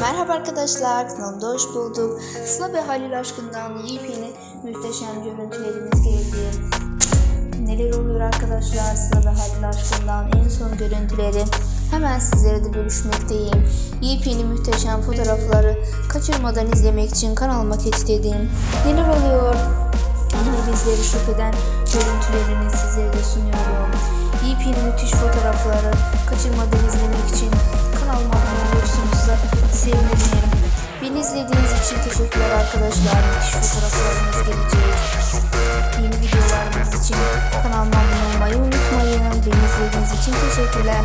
Merhaba arkadaşlar, kanalımda hoş bulduk. Sıla ve Halil aşkından yepyeni muhteşem görüntülerimiz geldi. Neler oluyor arkadaşlar Sıla ve Halil aşkından en son görüntüleri hemen sizlere de bölüşmekteyim. Yepyeni muhteşem fotoğrafları kaçırmadan izlemek için kanalıma kilitledim. Neler oluyor? Yine bizleri şok eden görüntülerini sizlere de sunuyorum. Yepyeni müthiş fotoğrafları kaçırmadan izlemek arkadaşlar. Müthiş fotoğraflarımız gelecek. Yeni videolarımız için kanalıma abone olmayı unutmayın. Beni izlediğiniz için teşekkürler.